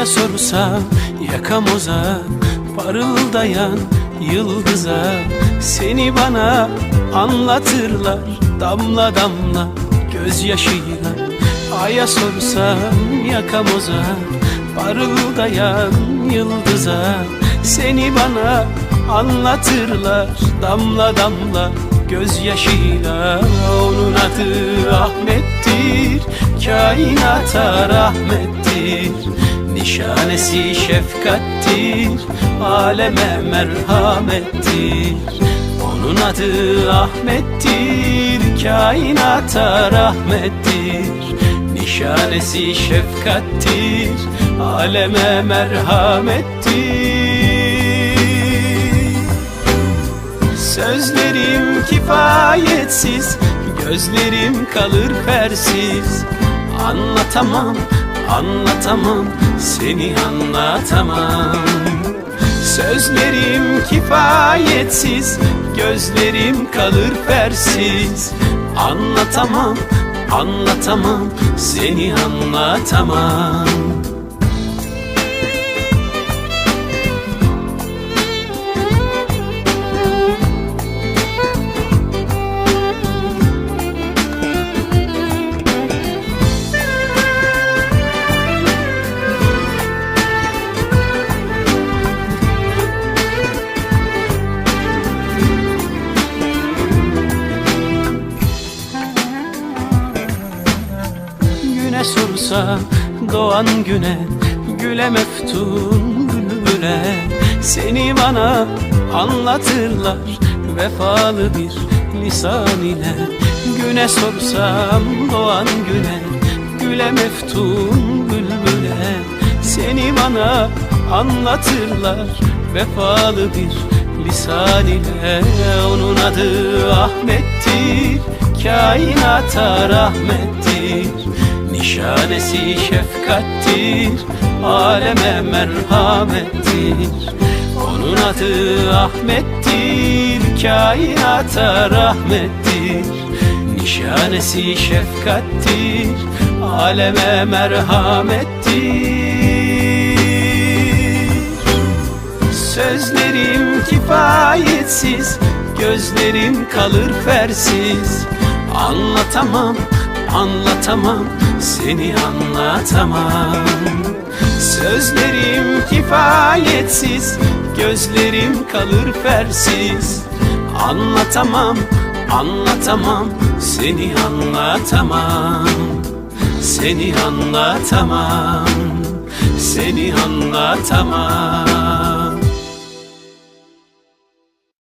Aya sorsam yakamoza Parıldayan yıldıza. Seni bana anlatırlar Damla damla gözyaşıyla. Aya sorsam yakamoza Parıldayan yıldıza. Seni bana anlatırlar Damla damla gözyaşıyla. Onun adı Ahmet'tir Kainata rahmettir Nişanesi şefkattir Aleme merhamettir. Onun adı Ahmet'tir Kainata rahmettir. Nişanesi şefkattir Aleme merhamettir. Sözlerim kifayetsiz Gözlerim kalır fersiz Anlatamam, anlatamam Seni anlatamam. Sözlerim kifayetsiz Gözlerim kalır fersiz Anlatamam, anlatamam Seni anlatamam Güne sorsa doğan güne Güle meftun bülbüle Seni bana anlatırlar Vefalı bir lisan ile. Güne sorsam doğan güne Güle meftun bülbüle Seni bana anlatırlar Vefalı bir lisan ile. Onun adı Ahmet'tir Kainata rahmettir Nişanesi şefkattir Aleme merhamettir. Onun adı Ahmettir Kainata rahmettir. Nişanesi şefkattir Aleme merhamettir. Sözlerim kifayetsiz Gözlerim kalır fersiz. Anlatamam, anlatamam Seni anlatamam. Sözlerim kifayetsiz Gözlerim kalır fersiz Anlatamam, anlatamam Seni anlatamam. Seni anlatamam Seni anlatamam